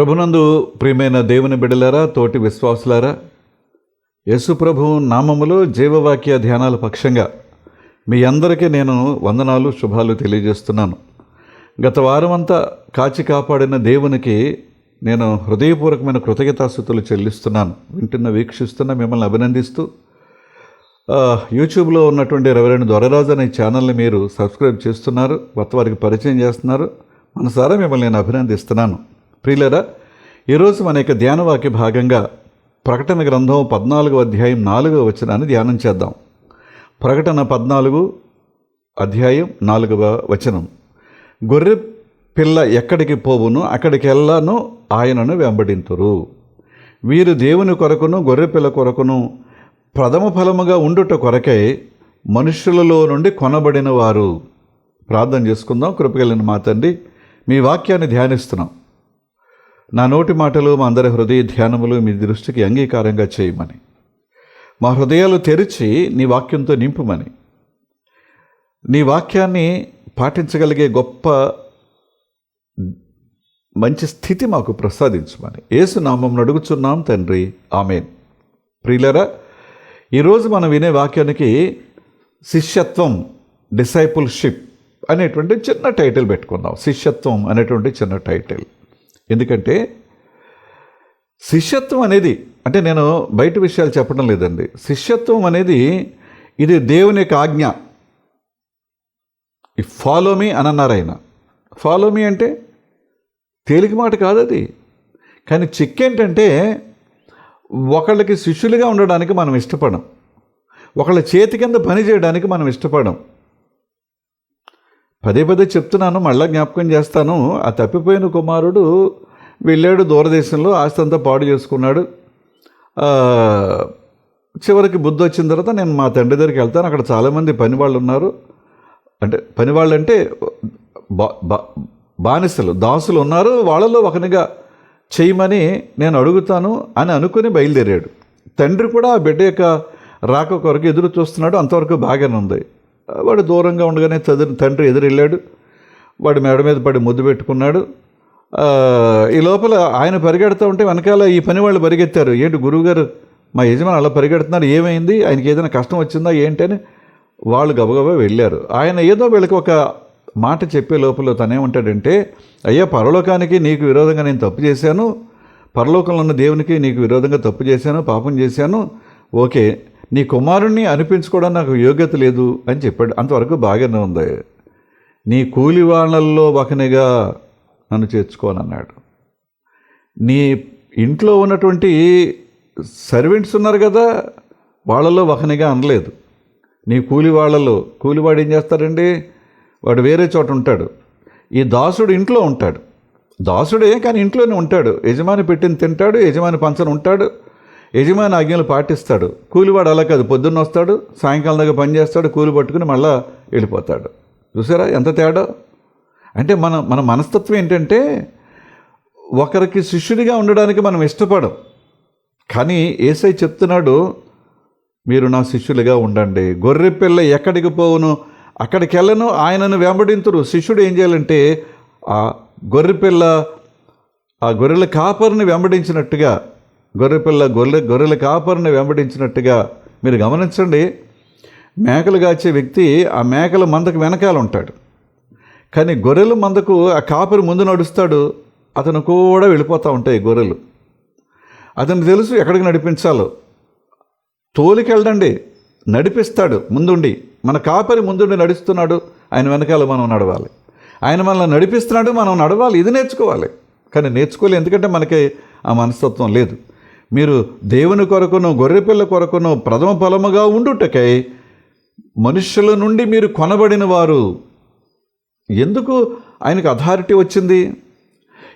ప్రభునందు ప్రియమైన దేవుని బిడలారా తోటి విశ్వాసులారా యేసుప్రభు నామములు నామములో జీవవాక్య ధ్యానాల పక్షంగా మీ అందరికీ నేను వందనాలు శుభాలు తెలియజేస్తున్నాను. గత వారమంతా కాచి కాపాడిన దేవునికి నేను హృదయపూర్వకమైన కృతజ్ఞతాస్థుతులు చెల్లిస్తున్నాను. వింటున్న వీక్షిస్తున్న మిమ్మల్ని అభినందిస్తూ యూట్యూబ్లో ఉన్నటువంటి రెవరెండ్ దొరరాజు అనే ఛానల్ని మీరు సబ్స్క్రైబ్ చేస్తున్నారు కొత్త వారికి పరిచయం చేస్తున్నారు. మనసారా మిమ్మల్ని నేను అభినందిస్తున్నాను. ప్రియులరా ఈరోజు మన యొక్క ధ్యానవాక్య భాగంగా ప్రకటన గ్రంథం పద్నాలుగో అధ్యాయం నాలుగవ వచనాన్ని ధ్యానం చేద్దాం. ప్రకటన పద్నాలుగు అధ్యాయం నాలుగవ వచనం. గొర్రె పిల్ల ఎక్కడికి పోవును అక్కడికి వెళ్ళాను ఆయనను వెంబడింతురు. వీరు దేవుని కొరకును గొర్రె పిల్ల కొరకును ప్రథమ ఫలముగా ఉండుట కొరకై మనుషులలో నుండి కొనబడిన వారు. ప్రార్థన చేసుకుందాం కృపగలిగిన మా తండ్రి మీ వాక్యాన్ని ధ్యానిస్తున్నాం. నా నోటి మాటలు మా అందరి హృదయ ధ్యానములు మీ దృష్టికి అంగీకారంగా చేయమని. మా హృదయాలు తెరిచి నీ వాక్యంతో నింపుమని. నీ వాక్యాన్ని పాటించగలిగే గొప్ప మంచి స్థితి మాకు ప్రసాదించమని. ఏసునామం అడుగుచున్నాం తండ్రి. ఆమెన్. ప్రియులరా ఈరోజు మనం వినే వాక్యానికి శిష్యత్వం డిసైపుల్షిప్ అనేటువంటి చిన్న టైటిల్ పెట్టుకుందాం శిష్యత్వం అనేటువంటి చిన్న టైటిల్. ఎందుకంటే శిష్యత్వం అనేది అంటే నేను బయట విషయాలు చెప్పడం లేదండి. శిష్యత్వం అనేది ఇది దేవుని యొక్క ఆజ్ఞ. ఈ ఫాలో మీ అని అన్నారు ఆయన. ఫాలో మీ అంటే తేలిక మాట కాదు అది. కానీ చిక్ ఏంటంటే ఒకళ్ళకి శిష్యులుగా ఉండడానికి మనం ఇష్టపడం. ఒకళ్ళ చేతి కింద పని చేయడానికి మనం ఇష్టపడం. పదే పదే చెప్తున్నాను మళ్ళా జ్ఞాపకం చేస్తాను. ఆ తప్పిపోయిన కుమారుడు వెళ్ళాడు దూరదేశంలో ఆస్తి అంతా పాడు చేసుకున్నాడు. చివరికి బుద్ధి వచ్చిన తర్వాత నేను మా తండ్రి దగ్గరికి వెళ్తాను. అక్కడ చాలామంది పని వాళ్ళు ఉన్నారు. అంటే పని వాళ్ళు అంటే బా బా- బానిసలు దాసులు ఉన్నారు. వాళ్ళలో ఒకనిగా చేయమని నేను అడుగుతాను అని అనుకుని బయలుదేరాడు. తండ్రి కూడా ఆ బిడ్డ యొక్క రాక కొరకు ఎదురు చూస్తున్నాడు. అంతవరకు బాగానే ఉంది. వాడు దూరంగా ఉండగానే చదువు తండ్రి ఎదురెళ్ళాడు. వాడి మెడ మీద పడి ముద్దు పెట్టుకున్నాడు. ఈ లోపల ఆయన పరిగెడుతూ ఉంటే వెనకాల ఈ పని వాళ్ళు పరిగెత్తారు. ఏంటి గురువుగారు మా యజమాని అలా పరిగెడుతున్నారు ఏమైంది? ఆయనకి ఏదైనా కష్టం వచ్చిందా ఏంటని వాళ్ళు గబగబా వెళ్ళారు. ఆయన ఏదో వీళ్ళకి ఒక మాట చెప్పే లోపల తనేమంటాడంటే అయ్యా పరలోకానికి నీకు విరోధంగా నేను తప్పు చేశాను. పరలోకంలో ఉన్న దేవునికి నీకు విరోధంగా తప్పు చేశాను పాపం చేశాను. ఓకే నీ కుమారుణ్ణి అనిపించుకోవడం నాకు యోగ్యత లేదు అని చెప్పాడు. అంతవరకు బాగానే ఉంది. నీ కూలి వాళ్ళల్లో ఒకనిగా నన్ను చేర్చుకోనన్నాడు నీ ఇంట్లో ఉన్నటువంటి సర్వెంట్స్ ఉన్నారు కదా వాళ్ళలో ఒకనిగా అనలేదు. నీ కూలి వాళ్ళలో కూలివాడు ఏం చేస్తాడండి? వాడు వేరే చోట ఉంటాడు. ఈ దాసుడు ఇంట్లో ఉంటాడు. దాసుడే కానీ ఇంట్లోనే ఉంటాడు. యజమాని పెట్టిన తింటాడు యజమాని పంచన ఉంటాడు. యజమాని ఆజ్ఞలు పాటిస్తాడు. కూలివాడు అలా కాదు. పొద్దున్న వస్తాడు సాయంకాలం దాకా పని చేస్తాడు కూలి పట్టుకుని మళ్ళా వెళ్ళిపోతాడు. చూసారా ఎంత తేడా? అంటే మన మన మనస్తత్వం ఏంటంటే ఒకరికి శిష్యుడిగా ఉండడానికి మనం ఇష్టపడం. కానీ ఏసై చెప్తున్నాడు మీరు నా శిష్యులుగా ఉండండి. గొర్రె పిల్ల ఎక్కడికి పోవును? అక్కడికి వెళ్ళను ఆయనను వెంబడింతురు. శిష్యుడు ఏం చేయాలంటే ఆ గొర్రె పిల్ల ఆ గొర్రెల కాపరిని వెంబడించినట్టుగా గొర్రెపిల్ల గొర్రె గొర్రెల కాపరిని వెంబడించినట్టుగా మీరు గమనించండి. మేకలు కాచే వ్యక్తి ఆ మేకల మందకు వెనకాల ఉంటాడు. కానీ గొర్రెల మందకు ఆ కాపరి ముందు నడుస్తాడు. అతను కూడా వెళ్ళిపోతూ ఉంటాయి గొర్రెలు. అతను తెలుసు ఎక్కడికి నడిపించాలో. తోలికెళ్ళండి నడిపిస్తాడు. ముందుండి. మన కాపరి ముందుండి నడుస్తున్నాడు. ఆయన వెనకాల మనం నడవాలి. ఆయన మనల్ని నడిపిస్తున్నాడు. మనం నడవాలి. ఇది నేర్చుకోవాలి. కానీ నేర్చుకోవాలి ఎందుకంటే మనకి ఆ మనస్తత్వం లేదు. మీరు దేవుని కొరకును గొర్రెపిల్ల కొరకును ప్రథమ ఫలముగా ఉండుటకై మనుష్యుల నుండి మీరు కొనబడిన వారు. ఎందుకు ఆయనకు అథారిటీ వచ్చింది?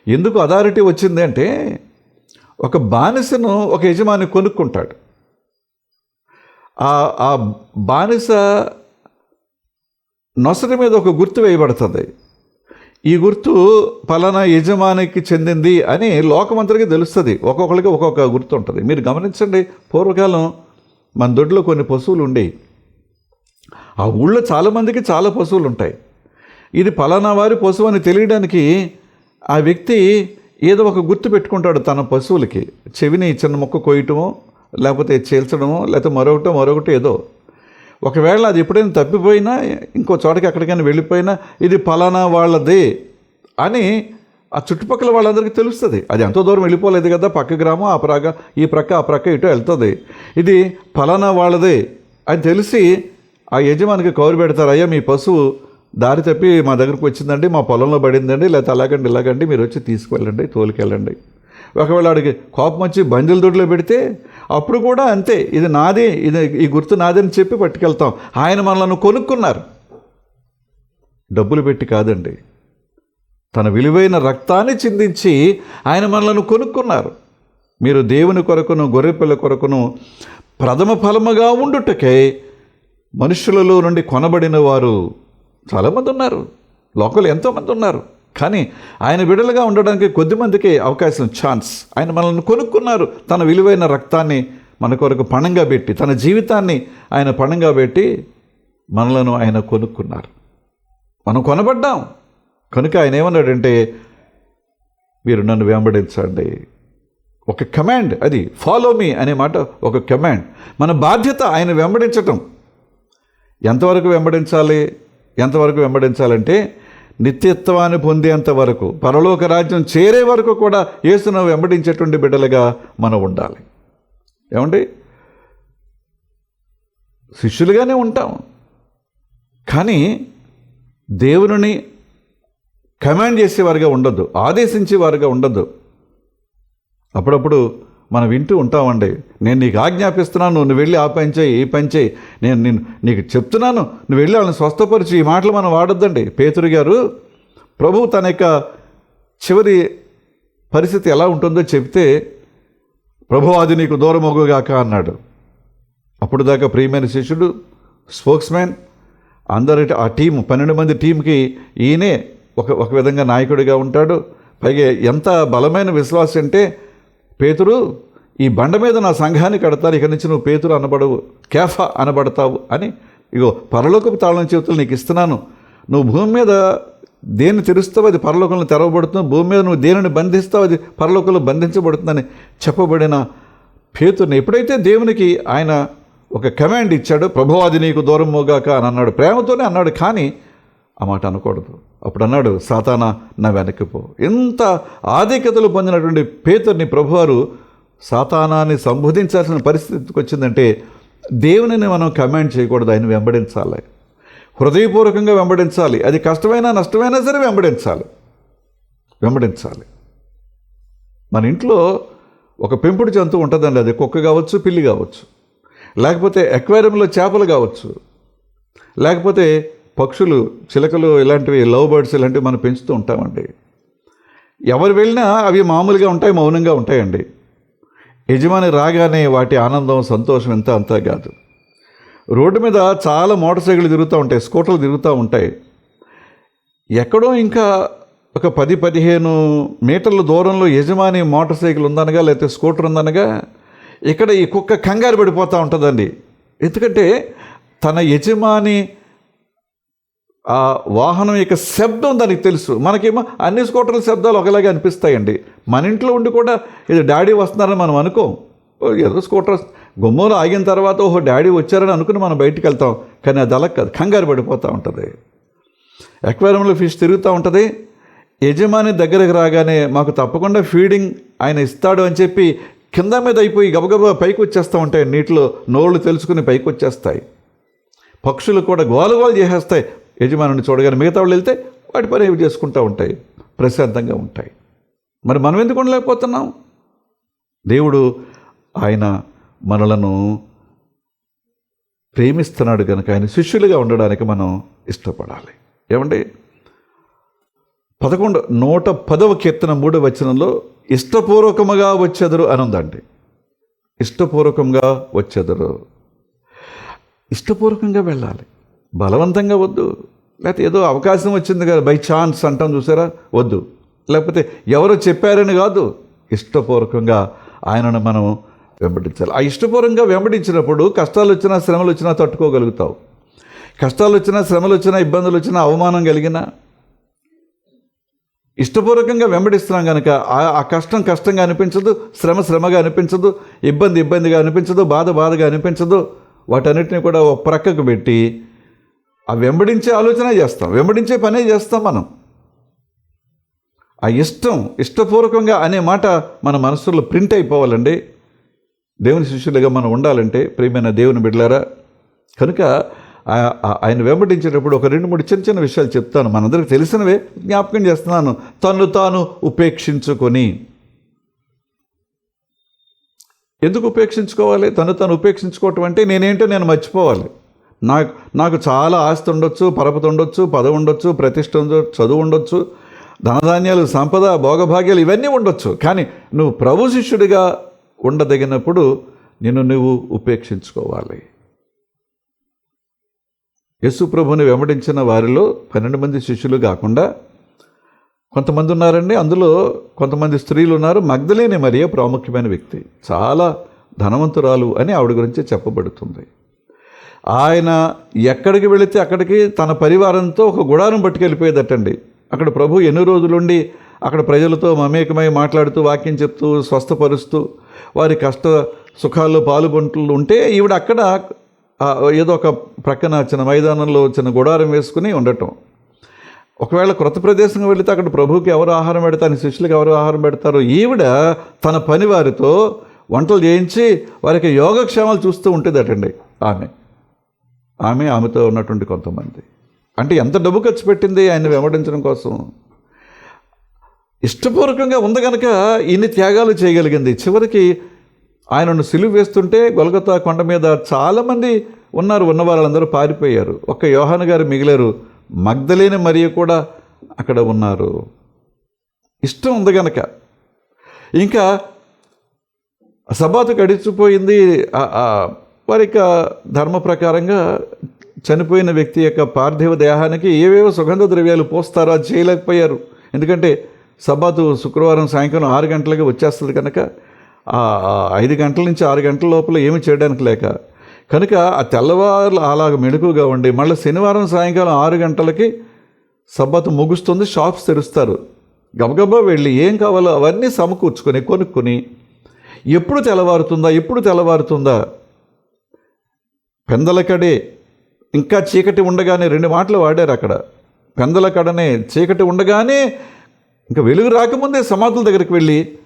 ఎందుకు అథారిటీ వచ్చింది అంటే ఒక బానిసను ఒక యజమాని కొనుక్కుంటాడు. ఆ ఆ బానిస నొసటి మీద ఒక గుర్తు వేయబడుతుంది. ఈ గుర్తు పలానా యజమానికి చెందింది అని లోకమంతరికి తెలుస్తుంది. ఒక్కొక్కరికి ఒక్కొక్క గుర్తు ఉంటుంది. మీరు గమనించండి పూర్వకాలం మన దొడ్లో కొన్ని పశువులు ఉండేవి. ఆ ఊళ్ళో చాలామందికి చాలా పశువులు ఉంటాయి. ఇది పలానా వారి పశువు అని తెలియడానికి ఆ వ్యక్తి ఏదో ఒక గుర్తు పెట్టుకుంటాడు తన పశువులకి. చెవిని చిన్న మొక్క కోయటమో లేకపోతే చీల్చడమో లేకపోతే మరొకటో మరొకటి ఏదో. ఒకవేళ అది ఎప్పుడైనా తప్పిపోయినా ఇంకో చోటకి ఎక్కడికైనా వెళ్ళిపోయినా ఇది ఫలానా వాళ్ళది అని ఆ చుట్టుపక్కల వాళ్ళందరికీ తెలుస్తుంది. అది ఎంతో దూరం వెళ్ళిపోలేదు కదా పక్క గ్రామం ఆ ప్రక్క ఈ ప్రక్క ఆ ప్రక్క ఇటు వెళ్తుంది. ఇది ఫలానా వాళ్ళది అని తెలిసి ఆ యజమానికి కౌరు పెడతారు అయ్యా మీ పశువు దారి తప్పి మా దగ్గరకు వచ్చిందండి మా పొలంలో పడిందండి లేకపోతే అలాగండి ఇలాగండి మీరు వచ్చి తీసుకువెళ్ళండి తోలుకెళ్ళండి. ఒకవేళ ఆడికి కోపం వచ్చి బంజుల దొడ్లో పెడితే అప్పుడు కూడా అంతే ఇది నాదే ఇది ఈ గుర్తు నాదే అని చెప్పి పట్టుకెళ్తాం. ఆయన మనల్ని కొనుక్కున్నారు. డబ్బులు పెట్టి కాదండి తన విలువైన రక్తాన్ని చిందించి ఆయన మనలను కొనుక్కున్నారు. మీరు దేవుని కొరకును గొర్రెపిల్ల కొరకును ప్రథమ ఫలముగా ఉండుటకై మనుషులలో నుండి కొనబడిన వారు చాలామంది ఉన్నారు. లోకల్ ఎంతోమంది ఉన్నారు. కానీ ఆయన బిడలుగా ఉండడానికి కొద్దిమందికి అవకాశం ఛాన్స్ ఆయన మనల్ని కొనుక్కున్నారు. తన విలువైన రక్తాన్ని మన కొరకు పణంగా పెట్టి తన జీవితాన్ని ఆయన పణంగా పెట్టి మనలను ఆయన కొనుక్కున్నారు. మనం కొనబడ్డాం. కనుక ఆయన ఏమన్నాడంటే మీరు నన్ను వెంబడించండి. ఒక కమాండ్ అది ఫాలో మీ అనే మాట ఒక కమాండ్ మన బాధ్యత ఆయన వెంబడించటం. ఎంతవరకు వెంబడించాలి? ఎంతవరకు వెంబడించాలంటే నిత్యత్వాన్ని పొందేంత వరకు పరలోక రాజ్యం చేరే వరకు కూడా యేసును వెంబడించేటువంటి బిడ్డలుగా మనం ఉండాలి. ఏమండి? శిష్యులుగానే ఉంటాం. కానీ దేవుని కమాండ్ చేసేవారుగా ఉండొద్దు ఆదేశించేవారుగా ఉండొద్దు. అప్పుడప్పుడు మనం వింటూ ఉంటామండి. నేను నీకు ఆజ్ఞాపిస్తున్నాను నువ్వు వెళ్ళి ఆ పని చేయి ఈ పని చేయి. నేను నేను నీకు చెప్తున్నాను నువ్వు వెళ్ళి వాళ్ళని స్వస్థపరిచి. ఈ మాటలు మనం వాడొద్దండి. పేతురు గారు ప్రభు తన యొక్క చివరి పరిస్థితి ఎలా ఉంటుందో చెప్తే ప్రభు అది నీకు దూరమగుగాక అన్నాడు. అప్పుడు దాకా ప్రియమైన శిష్యుడు స్పోక్స్ మ్యాన్ అందరి ఆ టీం పన్నెండు మంది టీంకి ఈయనే ఒక ఒక విధంగా నాయకుడిగా ఉంటాడు. పైగా ఎంత బలమైన విశ్వాసం అంటే పేతురు ఈ బండ మీద నా సంఘాన్ని కడతాను ఇక నుంచి నువ్వు పేతురు అనబడవు కేఫా అనబడతావు అని ఇగో పరలోకపు తాళం చేతులు నీకు ఇస్తున్నాను. నువ్వు భూమి మీద దేన్ని తెరుస్తావు అది పరలోకంలో తెరవబడుతుంది భూమి మీద నువ్వు దేనిని బంధిస్తావు అది పరలోకంలో బంధించబడుతుందని చెప్పబడిన పేతుర్ని ఎప్పుడైతే దేవునికి ఆయన ఒక కమాండ్ ఇచ్చాడు ప్రభువాది నీకు దూరం మోగాక అని అన్నాడు. ప్రేమతోనే అన్నాడు కానీ ఆ మాట అనకూడదు. అప్పుడు అన్నాడు సాతానా నా వెనక్కిపో ఎంత ఆధిక్యతలు పొందినటువంటి పేతుర్ని ప్రభువారు సాతానాన్ని సంబోధించాల్సిన పరిస్థితికి వచ్చిందంటే దేవునిని మనం కమాండ్ చేయకూడదు ఆయన వెంబడించాలి. హృదయపూర్వకంగా వెంబడించాలి. అది కష్టమైనా నష్టమైనా సరే వెంబడించాలి. వెంబడించాలి. మన ఇంట్లో ఒక పెంపుడు జంతువు ఉంటుందండి అది కుక్క కావచ్చు పిల్లి కావచ్చు. లేకపోతే ఎక్వేరియంలో చేపలు కావచ్చు. లేకపోతే పక్షులు చిలకలు ఇలాంటివి లవ్ బర్డ్స్ ఇలాంటివి మనం పెంచుతూ ఉంటామండి. ఎవరు వెళ్ళినా అవి మామూలుగా ఉంటాయి మౌనంగా ఉంటాయండి. యజమాని రాగానే వాటి ఆనందం సంతోషం ఎంత అంతా కాదు. రోడ్డు మీద చాలా మోటార్ సైకిళ్ళు తిరుగుతూ ఉంటాయి స్కూటర్లు తిరుగుతూ ఉంటాయి. ఎక్కడో ఇంకా ఒక పది పదిహేను మీటర్ల దూరంలో యజమాని మోటార్ సైకిల్ ఉందనగా లేకపోతే స్కూటర్ ఉందనగా ఇక్కడ ఈ కుక్క కంగారు పడిపోతూ ఉంటుందండి. ఎందుకంటే తన యజమాని ఆ వాహనం యొక్క శబ్దం దానికి తెలుసు. మనకేమో అన్ని స్కూటర్ల శబ్దాలు ఒకలాగే అనిపిస్తాయండి. మన ఇంట్లో ఉండి కూడా ఇది డాడీ వస్తున్నారని మనం అనుకోం. ఓ, ఏదో స్కూటర్ గుమ్మంలో ఆగిన తర్వాత ఓహో డాడీ వచ్చారని అనుకుని మనం బయటికి వెళ్తాం. కానీ అది అలా కాదు. కంగారు పడిపోతూ ఉంటుంది. ఎక్వేరియంలో ఫిష్ తిరుగుతూ ఉంటుంది. యజమాని దగ్గరకు రాగానే మాకు తప్పకుండా ఫీడింగ్ ఆయన ఇస్తాడు అని చెప్పి కింద మీద అయిపోయి గబగబా పైకి వచ్చేస్తూ ఉంటాయి. నీటిలో నోళ్ళు తెలుసుకుని పైకి వచ్చేస్తాయి. పక్షులు కూడా గోలగోలు చేసేస్తాయి. యజమానుని చూడగానే మిగతా వాళ్ళు వెళ్తే వాటి పని ఏవి చేసుకుంటూ ఉంటాయి? ప్రశాంతంగా ఉంటాయి. మరి మనం ఎందుకు ఉండలేకపోతున్నాం? దేవుడు ఆయన మనలను ప్రేమిస్తున్నాడు కనుక ఆయన శిష్యులుగా ఉండడానికి మనం ఇష్టపడాలి. ఏమండి? పదకొండు నూట పదవ కీర్తన మూడవ వచనంలో ఇష్టపూర్వకముగా వచ్చెదరు అని ఉందండి. ఇష్టపూర్వకంగా వచ్చెదరు. ఇష్టపూర్వకంగా వెళ్ళాలి. బలవంతంగా వద్దు. లేకపోతే ఏదో అవకాశం వచ్చింది కదా బై ఛాన్స్ అంటాం చూసారా? వద్దు. లేకపోతే ఎవరో చెప్పారని కాదు. ఇష్టపూర్వకంగా ఆయనను మనం వెంబడించాలి. ఆ ఇష్టపూర్వకంగా వెంబడించినప్పుడు కష్టాలు వచ్చినా శ్రమలు వచ్చినా తట్టుకోగలుగుతావు. కష్టాలు వచ్చినా శ్రమలు వచ్చినా ఇబ్బందులు వచ్చినా అవమానం కలిగినా ఇష్టపూర్వకంగా వెంబడిస్తున్నాం కనుక ఆ- ఆ కష్టం కష్టంగా అనిపించదు శ్రమ శ్రమగా అనిపించదు ఇబ్బంది ఇబ్బందిగా అనిపించదు బాధ బాధగా అనిపించదు. వాటన్నిటిని కూడా ఒక ప్రక్కకు పెట్టి ఆ వెంబడించే ఆలోచన చేస్తాం. వెంబడించే పనే చేస్తాం మనం. ఆ ఇష్టం ఇష్టపూర్వకంగా అనే మాట మన మనసులో ప్రింట్ అయిపోవాలండి. దేవుని శిష్యులుగా మనం ఉండాలంటే ప్రియమైన దేవుని బిడ్డలారా కనుక ఆయన వెంబడించేటప్పుడు ఒక రెండు మూడు చిన్న చిన్న విషయాలు చెప్తాను. మనందరికి తెలిసినవే జ్ఞాపకం చేస్తున్నాను. తను తాను ఉపేక్షించుకొని. ఎందుకు ఉపేక్షించుకోవాలి? తను తాను ఉపేక్షించుకోవటం అంటే నేనేంటో నేను మర్చిపోవాలి. నాకు నాకు చాలా ఆస్తి ఉండొచ్చు పరపతి ఉండొచ్చు పదవి ఉండొచ్చు ప్రతిష్ట ఉండొచ్చు చదువు ఉండొచ్చు ధనధాన్యాలు సంపద భోగభాగ్యాలు ఇవన్నీ ఉండొచ్చు. కానీ నువ్వు ప్రభు శిష్యుడిగా ఉండదగినప్పుడు నిన్ను నువ్వు ఉపేక్షించుకోవాలి. యశు ప్రభుని వెంబడించిన వారిలో పన్నెండు మంది శిష్యులు కాకుండా కొంతమంది ఉన్నారండి. అందులో కొంతమంది స్త్రీలు ఉన్నారు. మగ్ధలేని మరియ ప్రాముఖ్యమైన వ్యక్తి. చాలా ధనవంతురాలు అని ఆవిడ గురించి చెప్పబడుతుంది. ఆయన ఎక్కడికి వెళితే అక్కడికి తన పరివారంతో ఒక గుడారం పట్టుకెళ్ళిపోయేదటండి. అక్కడ ప్రభు ఎన్ని రోజులుండి అక్కడ ప్రజలతో మమేకమై మాట్లాడుతూ వాక్యం చెప్తూ స్వస్థపరుస్తూ వారి కష్ట సుఖాల్లో పాలుపంటలు ఉంటే ఈవిడ అక్కడ ఏదో ఒక ప్రక్కన చిన్న మైదానంలో చిన్న గుడారం వేసుకుని ఉండటం. ఒకవేళ క్రొత్త ప్రదేశంగా వెళితే అక్కడ ప్రభువుకి ఎవరు ఆహారం పెడతారు శిష్యులకు ఎవరు ఆహారం పెడతారో? ఈవిడ తన పని వారితో వంటలు చేయించి వారికి యోగక్షేమాలు చూస్తూ ఉంటుందటండి ఆమె. ఆమె ఆమెతో ఉన్నటువంటి కొంతమంది. అంటే ఎంత డబ్బు ఖర్చు పెట్టింది ఆయన వెంబడించడం కోసం? ఇష్టపూర్వకంగా ఉంది కనుక ఇన్ని త్యాగాలు చేయగలిగింది. చివరికి ఆయనను సిలువ వేస్తుంటే గొలగతా కొండ మీద చాలామంది ఉన్నారు ఉన్న వాళ్ళందరూ పారిపోయారు. ఒక్క యోహాన్ గారు మిగిలారు. మగ్ధలేని మరియు కూడా అక్కడ ఉన్నారు. ఇష్టం ఉంది గనక. ఇంకా సబాతు గడిచిపోయింది వారి యొక్క ధర్మ ప్రకారంగా చనిపోయిన వ్యక్తి యొక్క పార్థివ దేహానికి ఏవేవో సుగంధ ద్రవ్యాలు పోస్తారో? అది చేయలేకపోయారు ఎందుకంటే సబాతు శుక్రవారం సాయంకాలం ఆరు గంటలకి వచ్చేస్తుంది కనుక ఆ ఐదు గంటల నుంచి ఆరు గంటల లోపల ఏమి చేయడానికి లేక కనుక ఆ తెల్లవారు అలాగ మెడుకుగా ఉండి మళ్ళీ శనివారం సాయంకాలం ఆరు గంటలకి సబ్బతు ముగుస్తుంది షాప్స్ తెరుస్తారు. గబగబా వెళ్ళి ఏం కావాలో అవన్నీ సమకూర్చుకొని కొనుక్కొని ఎప్పుడు తెల్లవారుతుందా? ఎప్పుడు తెల్లవారుతుందా? పెందలకడే ఇంకా చీకటి ఉండగానే రెండు మాటలు వాడారు అక్కడ. పెందలకడనే చీకటి ఉండగానే ఇంకా వెలుగు రాకముందే సమాధుల దగ్గరికి వెళ్ళి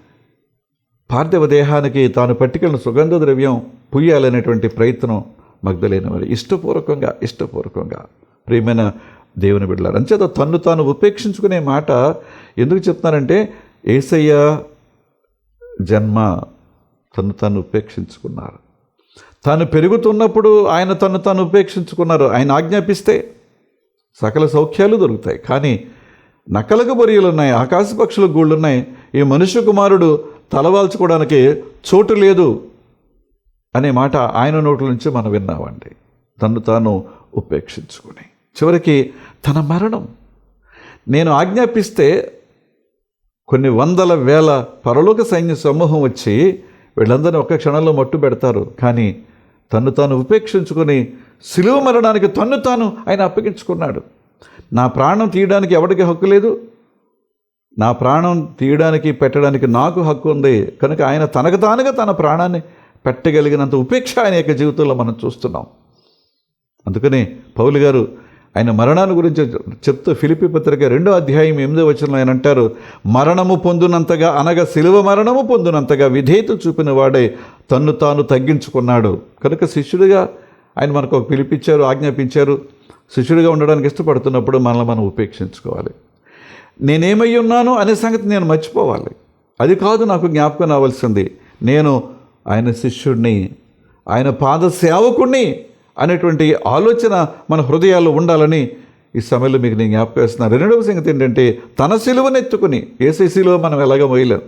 పార్థివ దేహానికి తాను పట్టుకెళ్ళిన సుగంధ ద్రవ్యం పుయ్యాలనేటువంటి ప్రయత్నం మగ్ధులైన వారి. ఇష్టపూర్వకంగా ఇష్టపూర్వకంగా. ప్రియమైన దేవుని బిడ్డలారు అంచేత తన్ను తాను ఉపేక్షించుకునే మాట ఎందుకు చెప్తున్నారంటే ఏసయ్య జన్మ తను తాను ఉపేక్షించుకున్నారు. తాను పెరుగుతున్నప్పుడు ఆయన తను తాను ఉపేక్షించుకున్నారు. ఆయన ఆజ్ఞాపిస్తే సకల సౌఖ్యాలు దొరుకుతాయి. కానీ నక్కలకు బొరియలు ఉన్నాయి ఆకాశ పక్షుల గూళ్ళు ఉన్నాయి ఈ మనుష్య కుమారుడు తలవాల్చుకోవడానికి చోటు లేదు అనే మాట ఆయన నోట్ల నుంచి మనం విన్నామండి. తను తాను ఉపేక్షించుకుని. చివరికి తన మరణం. నేను ఆజ్ఞాపిస్తే కొన్ని వందల వేల పరలోక సైన్య సమూహం వచ్చి వీళ్ళందరినీ ఒక్క క్షణంలో మట్టు పెడతారు. కానీ తను తాను ఉపేక్షించుకొని సిలువ మరణానికి తన్ను తాను ఆయన అప్పగించుకున్నాడు. నా ప్రాణం తీయడానికి ఎవరికి హక్కు లేదు? నా ప్రాణం తీయడానికి పెట్టడానికి నాకు హక్కు ఉంది. కనుక ఆయన తనకు తానుగా తన ప్రాణాన్ని పెట్టగలిగినంత ఉపేక్ష ఆయన యొక్క జీవితంలో మనం చూస్తున్నాం. అందుకని పౌలు గారు ఆయన మరణాన్ని గురించి చెప్తూ ఫిలిపి పత్రిక రెండో అధ్యాయం ఎనిమిదో వచ్చిన ఆయన అంటారు మరణము పొందునంతగా అనగా శిలువ మరణము పొందునంతగా విధేయత చూపిన వాడే తన్ను తాను తగ్గించుకున్నాడు. కనుక శిష్యుడిగా ఆయన మనకు ఒక పిలిపించారు ఆజ్ఞాపించారు. శిష్యుడిగా ఉండడానికి ఇష్టపడుతున్నప్పుడు మనల్ని మనం ఉపేక్షించుకోవాలి. నేనేమై ఉన్నాను అనే సంగతి నేను మర్చిపోవాలి. అది కాదు నాకు జ్ఞాపకం రావాల్సింది. నేను ఆయన శిష్యుడిని ఆయన పాద సేవకుణ్ణి అనేటువంటి ఆలోచన మన హృదయాల్లో ఉండాలని ఈ సమయంలో మీకు నేను జ్ఞాపకం చేస్తున్నాను. రెండవ సంగతి ఏంటంటే తన సిలువను ఎత్తుకుని ఏసీ సిలువ మనం ఎలాగ మొయ్యలేం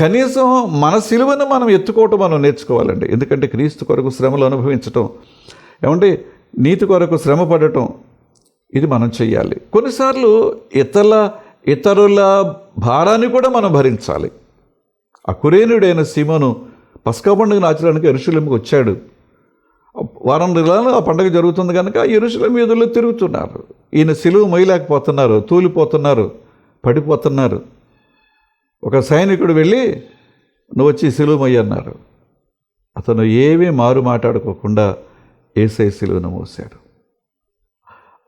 కనీసం మన సిలువను మనం ఎత్తుకోవటం మనం నేర్చుకోవాలండి. ఎందుకంటే క్రీస్తు కొరకు శ్రమలు అనుభవించటం ఏమంటే నీతి కొరకు శ్రమ పడటం ఇది మనం చేయాలి కొన్నిసార్లు ఇతరుల ఇతరుల భారాన్ని కూడా మనం భరించాలి. ఆ కురేనుడైన సీమను పస్కా పండుగను ఆచరణకి ఎరుశలేంకి వచ్చాడు. వారం రోజులు ఆ పండుగ జరుగుతుంది కనుక ఎరుశలేం వీధుల్లో తిరుగుతున్నారు. ఈయన సిలువ మొయ్యలేకపోతున్నారు తూలిపోతున్నారు పడిపోతున్నారు. ఒక సైనికుడు వెళ్ళి నువ్వు వచ్చి సిలువమయ్య అన్నారు. అతను ఏమీ మారు మాట్లాడుకోకుండా ఏసై సిలువను మోసాడు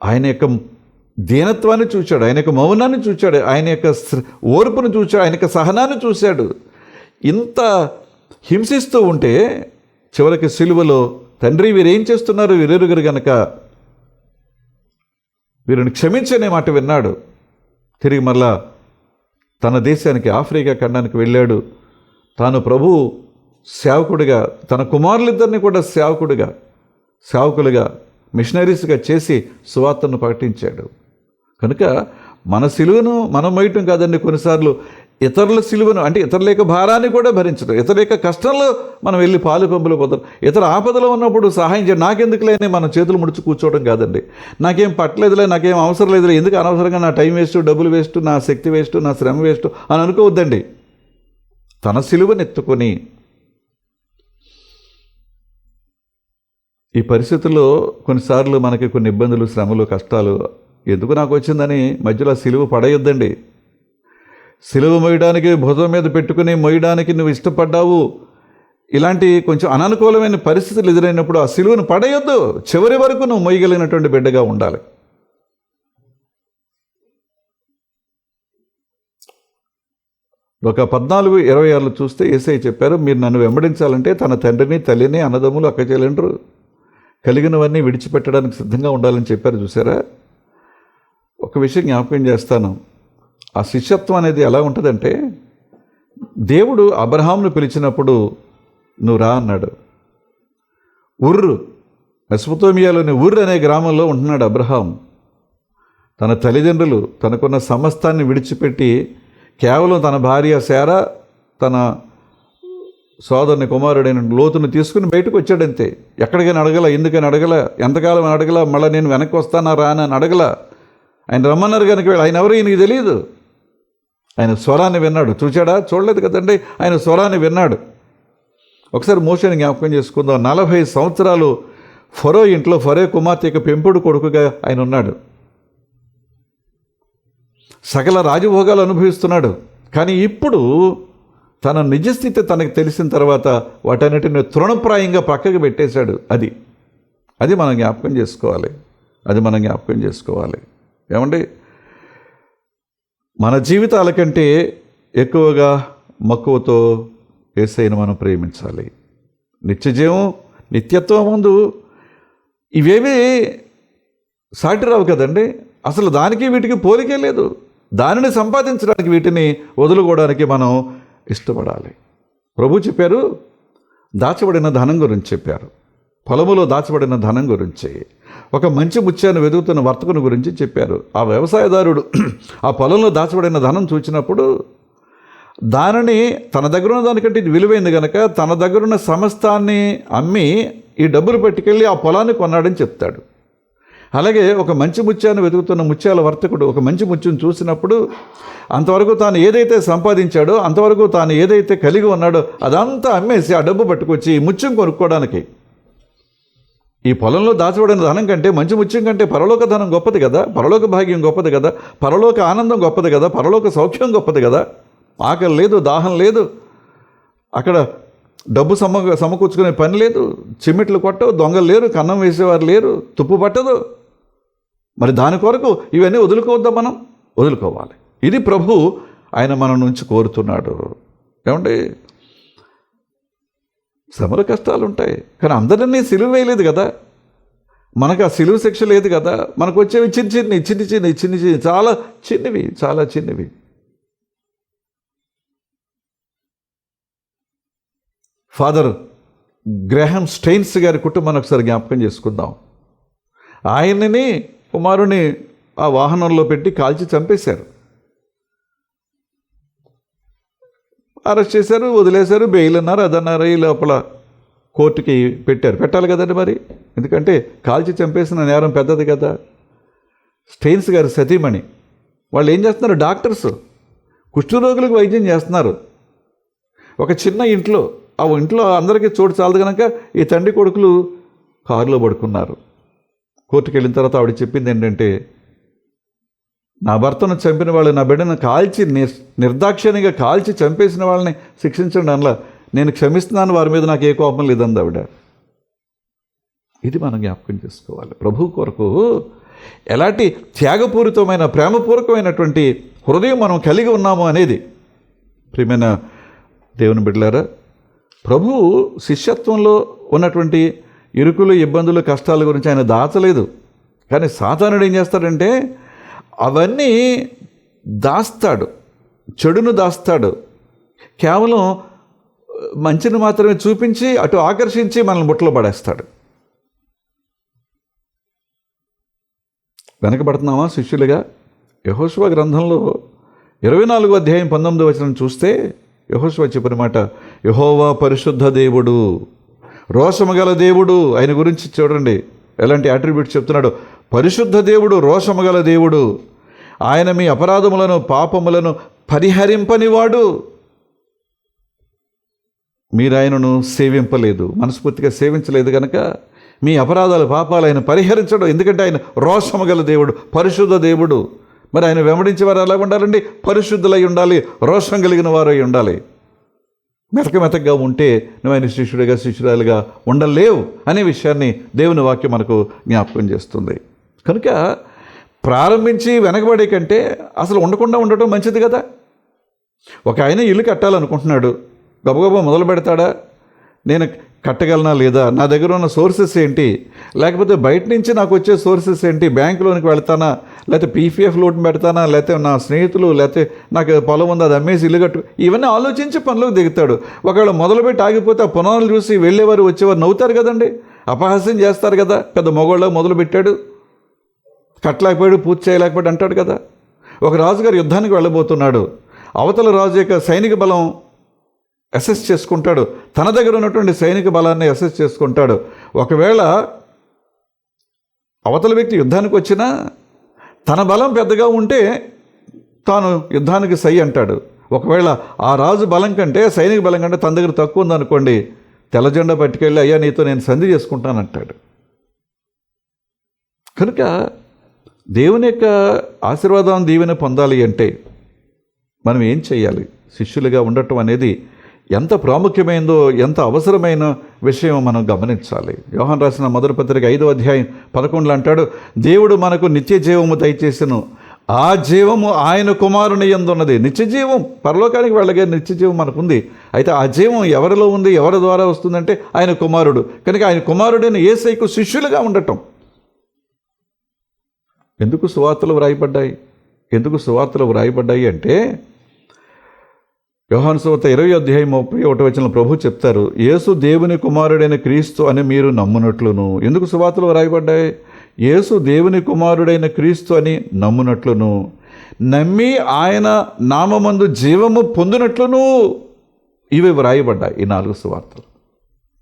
ఆయన యొక్క దీనత్వాన్ని చూశాడు ఆయన యొక్క మౌనాన్ని చూశాడు ఆయన యొక్క ఓర్పును చూశాడు ఆయన యొక్క సహనాన్ని చూశాడు. ఇంత హింసిస్తూ ఉంటే చివరికి సిలువలో తండ్రి వీరేం చేస్తున్నారు? వీరెరుగురు గనక వీరిని క్షమించనే మాట విన్నాడు. తిరిగి మళ్ళా తన దేశానికి ఆఫ్రికా ఖండానికి వెళ్ళాడు. తాను ప్రభు సేవకుడిగా తన కుమారులిద్దరిని కూడా సేవకుడిగా సేవకులుగా మిషనరీస్గా చేసి సువార్తను ప్రకటించాడు. కనుక మన సిలువను మనం వేయటం కాదండి కొన్నిసార్లు ఇతరుల సిలువను అంటే ఇతరుల యొక్క భారాన్ని కూడా భరించడం ఇతరుల యొక్క కష్టంలో మనం వెళ్ళి పాలు పంపులు పోతాం. ఇతర ఆపదలో ఉన్నప్పుడు సహాయం చేయడం నాకెందుకులేని మనం చేతులు ముడుచు కూర్చోవడం కాదండి. నాకేం పట్టలేదులే నాకేం అవసరం లేదులే ఎందుకు అనవసరంగా నా టైం వేస్ట్ డబ్బులు వేస్ట్ నా శక్తి వేస్ట్ నా శ్రమ వేస్ట్ అని అనుకోవద్దండి. తన సిలువను ఎత్తుకొని ఈ పరిస్థితుల్లో కొన్నిసార్లు మనకి కొన్ని ఇబ్బందులు శ్రమలు కష్టాలు ఎందుకు నాకు వచ్చిందని మధ్యలో సిలువ పడేయొద్దండి. సిలువ మోయడానికి భుజం మీద పెట్టుకుని మోయడానికి నువ్వు ఇష్టపడ్డావు. ఇలాంటి కొంచెం అననుకూలమైన పరిస్థితులు ఎదురైనప్పుడు ఆ సిలువను పడేయొద్దు. చివరి వరకు నువ్వు మోయగలిగినటువంటి బిడ్డగా ఉండాలి. ఒక పద్నాలుగు ఇరవై ఆరులో చూస్తే ఏసై చెప్పారు మీరు నన్ను వెంబడించాలంటే తన తండ్రిని తల్లిని అన్నదమ్ములు అక్కచెల్లెండ్రు కలిగినవన్నీ విడిచిపెట్టడానికి సిద్ధంగా ఉండాలని చెప్పారు చూసారా ఒక విషయం జ్ఞాపకం చేస్తాను. ఆ శిష్యత్వం అనేది ఎలా ఉంటుందంటే దేవుడు అబ్రహాంను పిలిచినప్పుడు నువ్వు రా అన్నాడు. ఉర్రు మెస్పతోమియాలోని ఉర్రు అనే గ్రామంలో ఉంటున్నాడు అబ్రహాం. తన తల్లిదండ్రులు తనకున్న సమస్తాన్ని విడిచిపెట్టి కేవలం తన భార్య శారా తన సోదరుని కుమారుడైన లోతును తీసుకుని బయటకు వచ్చాడంతే. ఎక్కడికైనా అడగల ఎందుకని అడగల ఎంతకాలం అడగల మళ్ళీ నేను వెనక్కి వస్తానా రానా అని అడగల. ఆయన రమ్మన్నారు కనుక వీళ్ళు ఆయన ఎవరో? ఈయనకి తెలియదు ఆయన స్వరాన్ని విన్నాడు. చూచాడా చూడలేదు కదండి. ఆయన స్వరాన్ని విన్నాడు. ఒకసారి మోషని జ్ఞాపకం చేసుకుందాం. నలభై సంవత్సరాలు ఫరో ఇంట్లో ఫరో కుమార్తె పెంపుడు కొడుకుగా ఆయన ఉన్నాడు. సకల రాజభోగాలు అనుభవిస్తున్నాడు. కానీ ఇప్పుడు తన నిజస్థితి తనకు తెలిసిన తర్వాత వాటన్నిటిని తృణప్రాయంగా పక్కకు పెట్టేశాడు. అది. అది మనం జ్ఞాపకం చేసుకోవాలి. అది మనం జ్ఞాపకం చేసుకోవాలి. ఏమండి? మన జీవితాల కంటే ఎక్కువగా మక్కువతో ఏసైను మనం ప్రేమించాలి. నిత్యజీవం నిత్యత్వం ముందు ఇవేవి సాటి రావు కదండి? అసలు దానికి వీటికి పోలికే లేదు. దానిని సంపాదించడానికి వీటిని వదులుకోవడానికి మనం ఇష్టపడాలి. ప్రభు చెప్పారు దాచబడిన ధనం గురించి చెప్పారు. పొలములో దాచబడిన ధనం గురించి. ఒక మంచి ముత్యాన్ని వెతుకుతున్న వర్తకుని గురించి చెప్పారు. ఆ వ్యవసాయదారుడు ఆ పొలంలో దాచబడిన ధనం చూచినప్పుడు దానిని తన దగ్గర ఉన్న దానికంటే ఇది విలువైంది కనుక తన దగ్గర ఉన్న సమస్తాన్ని అమ్మి ఈ డబ్బులు పట్టుకెళ్ళి ఆ పొలాన్ని కొన్నాడని చెప్తాడు. అలాగే ఒక మంచి ముత్యాన్ని వెతుకుతున్న ముత్యాల వర్తకుడు ఒక మంచి ముత్యం చూసినప్పుడు అంతవరకు తాను ఏదైతే సంపాదించాడో అంతవరకు తాను ఏదైతే కలిగి ఉన్నాడో అదంతా అమ్మేసి ఆ డబ్బు పట్టుకొచ్చి ఈ ముత్యం కొనుక్కోవడానికి ఈ పొలంలో దాచబడిన ధనం కంటే మంచి ముత్యం కంటే పరలోక ధనం గొప్పది కదా? పరలోక భాగ్యం గొప్పది కదా? పరలోక ఆనందం గొప్పది కదా? పరలోక సౌఖ్యం గొప్పది కదా? ఆకలి లేదు దాహం లేదు. అక్కడ డబ్బు సమ సమకూర్చుకునే పని లేదు. చిమ్మిట్లు కొట్టవు దొంగలు లేరు కన్నం వేసేవారు లేరు తుప్పు పట్టదు. మరి దాని కొరకు ఇవన్నీ వదులుకోవద్దా మనం? వదులుకోవాలి. ఇది ప్రభు ఆయన మన నుంచి కోరుతున్నాడు. ఏమంటే సమర కష్టాలు ఉంటాయి కానీ అందరినీ సిలువు వేయలేదు కదా. మనకు ఆ సిలువు శిక్ష లేదు కదా. మనకు వచ్చేవి చిన్న చిన్ని చిన్ని చిన్ని చిన్ని చిన్ని చాలా చిన్నవి చాలా చిన్నవి. ఫాదర్ గ్రహం స్టెయిన్స్ గారి కుటుంబాన్ని ఒకసారి జ్ఞాపకం చేసుకుందాం. ఆయనని కుమారుని ఆ వాహనంలో పెట్టి కాల్చి చంపేశారు. అరెస్ట్ చేశారు వదిలేశారు బెయిల్ అన్నారు అదన్నారు ఈ లోపల కోర్టుకి పెట్టారు. పెట్టాలి కదండి మరి. ఎందుకంటే కాల్చి చంపేసిన నేరం పెద్దది కదా. స్టెయిన్స్ గారు సతీమణి. వాళ్ళు ఏం చేస్తున్నారు? డాక్టర్స్ కుష్ఠరోగులకు వైద్యం చేస్తున్నారు. ఒక చిన్న ఇంట్లో ఆ ఇంట్లో అందరికీ చోటు చాలదు కనుక ఈ తండ్రి కొడుకులు కారులో పడుకున్నారు. కోర్టుకు వెళ్ళిన తర్వాత ఆవిడ చెప్పింది ఏంటంటే నా భర్తను చంపిన వాళ్ళు నా బిడ్డను కాల్చి నిర్ నిర్దాక్షిణ్యంగా కాల్చి చంపేసిన వాళ్ళని శిక్షించండి అనలా. నేను క్షమిస్తున్నాను వారి మీద నాకు ఏ కోపం లేదంది ఆవిడ. ఇది మనం జ్ఞాపకం చేసుకోవాలి. ప్రభు కొరకు ఎలాంటి త్యాగపూరితమైన ప్రేమపూర్వకమైనటువంటి హృదయం మనం కలిగి ఉన్నాము అనేది ప్రియమైన దేవుని బిడ్డలారా ప్రభు శిష్యత్వంలో ఉన్నటువంటి ఇరుకులు ఇబ్బందులు కష్టాల గురించి ఆయన దాచలేదు. కానీ సాతానుడు ఏం చేస్తాడంటే అవన్నీ దాస్తాడు చెడును దాస్తాడు. కేవలం మంచిని మాత్రమే చూపించి అటు ఆకర్షించి మనల్ని బుట్టలో పడేస్తాడు. వెనకబడుతున్నామా శిష్యులుగా? యహోశివ గ్రంథంలో ఇరవై నాలుగో అధ్యాయం పంతొమ్మిది వచనం చూస్తే యహోశివ చెప్పిన మాట యహోవా పరిశుద్ధ దేవుడు రోషము గల దేవుడు ఆయన గురించి చూడండి. ఎలాంటి అట్రిబ్యూట్ చెప్తున్నాడు? పరిశుద్ధ దేవుడు రోషము గల దేవుడు. ఆయన మీ అపరాధములను పాపములను పరిహరింపనివాడు. మీరు ఆయనను సేవింపలేదు మనస్ఫూర్తిగా సేవించలేదు కనుక మీ అపరాధాలు పాపాలు ఆయన పరిహరించడం. ఎందుకంటే ఆయన రోషము గల దేవుడు పరిశుద్ధ దేవుడు. మరి ఆయన వెంబడించే వారు ఎలా ఉండాలండి? పరిశుద్ధులై ఉండాలి రోషం కలిగిన వారై ఉండాలి. మెతక మెతకగా ఉంటే నువ్వు ఆయన శిష్యుడిగా శిష్యురాలుగా ఉండలేవు అనే విషయాన్ని దేవుని వాక్యం మనకు జ్ఞాపకం చేస్తుంది. కనుక ప్రారంభించి వెనకబడే కంటే అసలు ఉండకుండా ఉండటం మంచిది కదా. ఒక ఆయన ఇల్లు కట్టాలనుకుంటున్నాడు. గబగబా మొదలు పెడతాడా? నేను కట్టగలనా లేదా? నా దగ్గర ఉన్న సోర్సెస్ ఏంటి? లేకపోతే బయట నుంచి నాకు వచ్చే సోర్సెస్ ఏంటి? బ్యాంకులోనికి వెళ్తానా? లేకపోతే పీపీఎఫ్ లోన్ పెడతానా? లేకపోతే నా స్నేహితులు లేకపోతే నాకు పొలం ఉంది అది అమ్మేసి ఇల్లు కట్టు ఇవన్నీ ఆలోచించి పనులకు దిగుతాడు. ఒకవేళ మొదలుపెట్టి ఆగిపోతే ఆ పునాలు చూసి వెళ్ళేవారు వచ్చేవారు నవ్వుతారు కదండి. అపహాస్యం చేస్తారు కదా. పెద్ద మొగోళ్ళ మొదలు పెట్టాడు కట్టలేకపోయాడు పూర్తి చేయలేకపోయాడు అంటాడు కదా. ఒక రాజుగారు యుద్ధానికి వెళ్ళబోతున్నాడు. అవతల రాజు యొక్క సైనిక బలం అసెస్ చేసుకుంటాడు. తన దగ్గర ఉన్నటువంటి సైనిక బలాన్ని అసెస్ చేసుకుంటాడు. ఒకవేళ అవతల వ్యక్తి యుద్ధానికి వచ్చినా తన బలం పెద్దగా ఉంటే తాను యుద్ధానికి సై అంటాడు. ఒకవేళ ఆ రాజు బలం కంటే సైనిక బలం కంటే తన దగ్గర తక్కువ ఉందనుకోండి తెల్లజెండా పట్టుకెళ్ళి అయ్యా నీతో నేను సంధి చేసుకుంటానంటాడు. కనుక దేవుని యొక్క ఆశీర్వాదం దీవెన పొందాలి అంటే మనం ఏం చేయాలి? శిష్యులుగా ఉండటం అనేది ఎంత ప్రాముఖ్యమైందో ఎంత అవసరమైన విషయం మనం గమనించాలి. యోహాన్ రాసిన మొదటి పత్రిక ఐదో అధ్యాయం పదకొండులో అంటాడు దేవుడు మనకు నిత్య జీవము దయచేసను. ఆ జీవము ఆయన కుమారుని ఎందున్నది? నిత్య జీవం పరలోకానికి వెళ్ళగే నిత్య జీవం మనకుంది. అయితే ఆ జీవం ఎవరిలో ఉంది ఎవరి ద్వారా వస్తుందంటే ఆయన కుమారుడు. కనుక ఆయన కుమారుడైన ఏసైకు శిష్యులుగా ఉండటం. ఎందుకు సువార్తలు వ్రాయబడ్డాయి? ఎందుకు సువార్తలు వ్రాయబడ్డాయి అంటే వ్యవహాన్ సువార్త ఇరవై అధ్యాయం ముప్పై ఒకటి వచ్చిన ప్రభు చెప్తారు యేసు దేవుని కుమారుడైన క్రీస్తు అని మీరు నమ్మునట్లును. ఎందుకు సువార్తలు వ్రాయబడ్డాయి? యేసు దేవుని కుమారుడైన క్రీస్తు అని నమ్మునట్లును. నమ్మి ఆయన నామమందు జీవము పొందినట్లును. ఇవి వ్రాయబడ్డాయి ఈ నాలుగు సువార్తలు.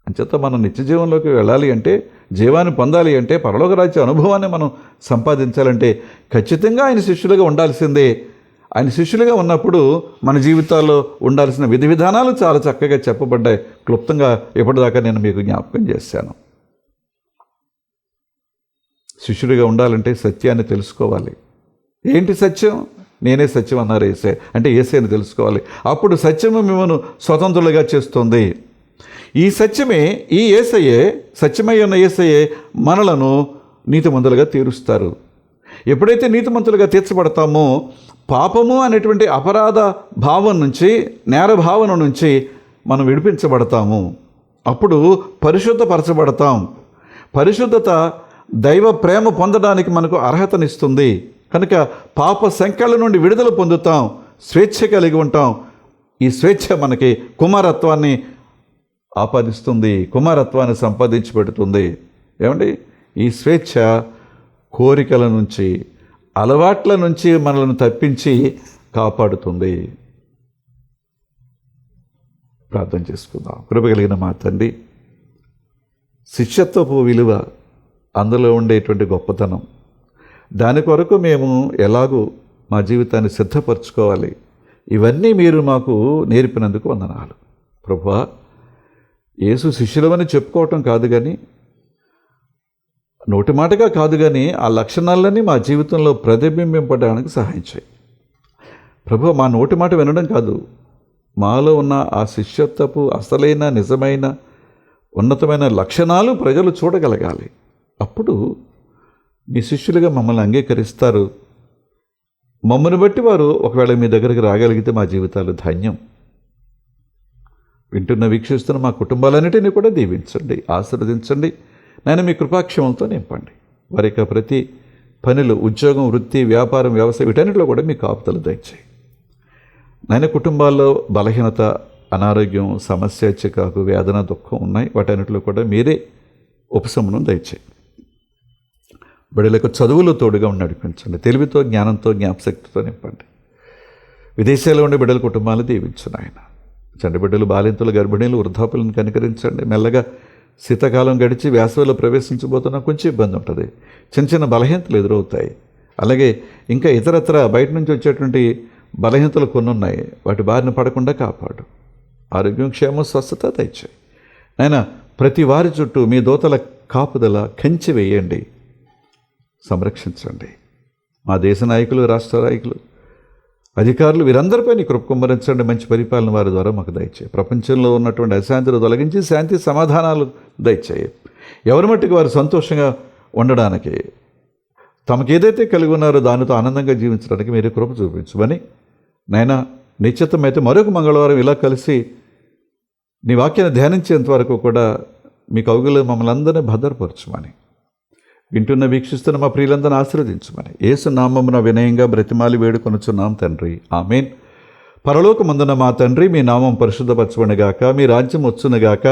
అంచేత మనం నిత్య జీవంలోకి వెళ్ళాలి అంటే జీవాన్ని పొందాలి అంటే పరలోక రాజ్య అనుభవాన్ని మనం సంపాదించాలంటే ఖచ్చితంగా ఆయన శిష్యులుగా ఉండాల్సిందే. ఆయన శిష్యులుగా ఉన్నప్పుడు మన జీవితాల్లో ఉండాల్సిన విధి విధానాలు చాలా చక్కగా చెప్పబడ్డాయి. క్లుప్తంగా ఇప్పటిదాకా నేను మీకు జ్ఞాపకం చేశాను. శిష్యుడిగా ఉండాలంటే సత్యాన్ని తెలుసుకోవాలి. ఏంటి సత్యం? నేనే సత్యం అన్నారు ఏసే. అంటే ఏసే అని తెలుసుకోవాలి. అప్పుడు సత్యము మిమ్మల్ని స్వతంత్రులుగా చేస్తుంది. ఈ సత్యమే ఈ ఏసయే సత్యమై ఉన్న ఏసయే మనలను నీతిమంతులుగా తీరుస్తారు. ఎప్పుడైతే నీతిమంతులుగా తీర్చబడతామో పాపము అనేటువంటి అపరాధ భావం నుంచి నేర భావన నుంచి మనం విడిపించబడతాము. అప్పుడు పరిశుద్ధపరచబడతాం. పరిశుద్ధత దైవ ప్రేమ పొందడానికి మనకు అర్హతనిస్తుంది. కనుక పాప సంఖ్యల నుండి విడుదల పొందుతాం. స్వేచ్ఛ కలిగి ఉంటాం. ఈ స్వేచ్ఛ మనకి కుమారత్వాన్ని ఆపాదిస్తుంది కుమారత్వాన్ని సంపాదించి పెడుతుంది ఏమండి? ఈ స్వేచ్ఛ కోరికల నుంచి అలవాట్ల నుంచి మనల్ని తప్పించి కాపాడుతుంది. ప్రార్థన చేసుకుందాం. కృప కలిగిన మా తండ్రి శిష్యత్వపు విలువ అందులో ఉండేటువంటి గొప్పతనం. దాని కొరకు మేము ఎలాగూ మా జీవితాన్ని సిద్ధపరచుకోవాలి. ఇవన్నీ మీరు మాకు నేర్పినందుకు వందనాలు. ప్రభా యేసు శిష్యులమని చెప్పుకోవటం కాదు కానీ నోటి మాటగా కాదు కానీ ఆ లక్షణాలన్నీ మా జీవితంలో ప్రతిబింబింపడానికి సహాయం చేయి ప్రభు మా నోటి మాట వినడం కాదు. మాలో ఉన్న ఆ శిష్యత్వపు అసలైన నిజమైన ఉన్నతమైన లక్షణాలు ప్రజలు చూడగలగాలి. అప్పుడు మీ శిష్యులుగా మమ్మల్ని అంగీకరిస్తారు. మమ్మల్ని బట్టి వారు ఒకవేళ మీ దగ్గరికి రాగలిగితే మా జీవితాలు ధన్యం. వింటున్న వీక్షిస్తున్న మా కుటుంబాలన్నిటినీ కూడా దీవించండి ఆశీర్వదించండి. నేను మీ కృపాక్షమంతో నింపండి. వారి యొక్క ప్రతి పనులు ఉద్యోగం వృత్తి వ్యాపారం వ్యవసాయం వీటన్నిటిలో కూడా మీ కాపుతలు దయచేయి. నాయన కుటుంబాల్లో బలహీనత అనారోగ్యం సమస్య చికాకు వేదన దుఃఖం ఉన్నాయి. వాటన్నిటిలో కూడా మీరే ఉపశమనం దయచేయి. బిడ్డలకు చదువులో తోడుగా ఉండి నడిపించండి. తెలివితో జ్ఞానంతో జ్ఞాపశక్తితో నింపండి. విదేశాల్లో ఉండే బిడ్డల కుటుంబాలు దీవించండి ఆయన చండబిడ్డలు బాలింతలు గర్భిణీలు వృద్ధాపులను కనికరించండి. మెల్లగా శీతాకాలం గడిచి వేసవిలో ప్రవేశించబోతున్నా కొంచెం ఇబ్బంది ఉంటుంది. చిన్న చిన్న బలహీనతలు ఎదురవుతాయి. అలాగే ఇంకా ఇతరత్ర బయట నుంచి వచ్చేటువంటి బలహీనతలు కొన్ని ఉన్నాయి వాటి బారిన పడకుండా కాపాడు. ఆరోగ్యం క్షేమం స్వస్థత తెచ్చాయి నాయన ప్రతి వారి చుట్టూ మీ దోతల కాపుదల కంచి వేయండి. సంరక్షించండి. మా దేశ నాయకులు రాష్ట్ర నాయకులు అధికారులు వీరందరిపై నీ కృపకుమ్మరించండి మంచి పరిపాలన వారి ద్వారా మాకు దయచేయి. ప్రపంచంలో ఉన్నటువంటి అశాంతిని తొలగించి శాంతి సమాధానాలు దయచేయి. ఎవరి మట్టుకు వారు సంతోషంగా ఉండడానికి తమకు ఏదైతే కలిగి ఉన్నారో దానితో ఆనందంగా జీవించడానికి మీరు కృప చూపించమని నైనా నిశ్చితం అయితే మరొక మంగళవారం ఇలా కలిసి నీ వాక్యాన్ని ధ్యానించేంత వరకు కూడా మీ కవుగులు మమ్మల్ని అందరినీ భద్రపరచమని వింటున్న వీక్షిస్తున్న మా ప్రియులందరిని ఆశీర్వదించమని ఏసు నామమున వినయంగా బ్రతిమాలి వేడుకొనుచున్నాం తండ్రి. ఆమెన్. పరలోకమందున మా తండ్రి మీ నామం పరిశుద్ధపరచబడిగాక మీ రాజ్యం వచ్చునుగాక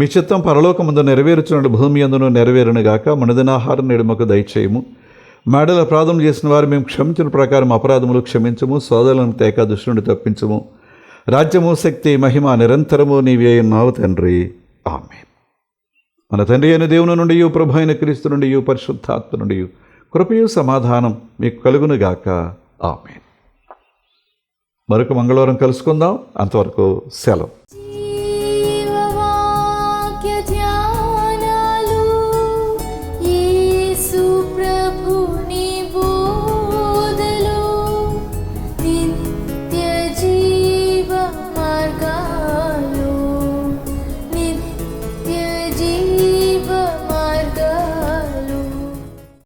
మీ చిత్తం పరలోకముందు నెరవేరుచున్న భూమి అందును నెరవేరునుగాక మనదినాహారం నేడుమకు దయచేయము. మేడల అపరాధం చేసిన వారు మేము క్షమించిన ప్రకారం అపరాధములు క్షమించము సోదరులను తేక దుష్టుని తప్పించము. రాజ్యము శక్తి మహిమ నిరంతరము నీవే నావు తండ్రి. ఆమెన్. మన తండ్రి అయిన దేవుని నుండి ప్రభు అయిన క్రీస్తు నుండి పరిశుద్ధాత్మ నుండి కృపయు సమాధానం మీకు కలుగునుగాక. ఆమె మరొక మంగళవారం కలుసుకుందాం. అంతవరకు సెలవు.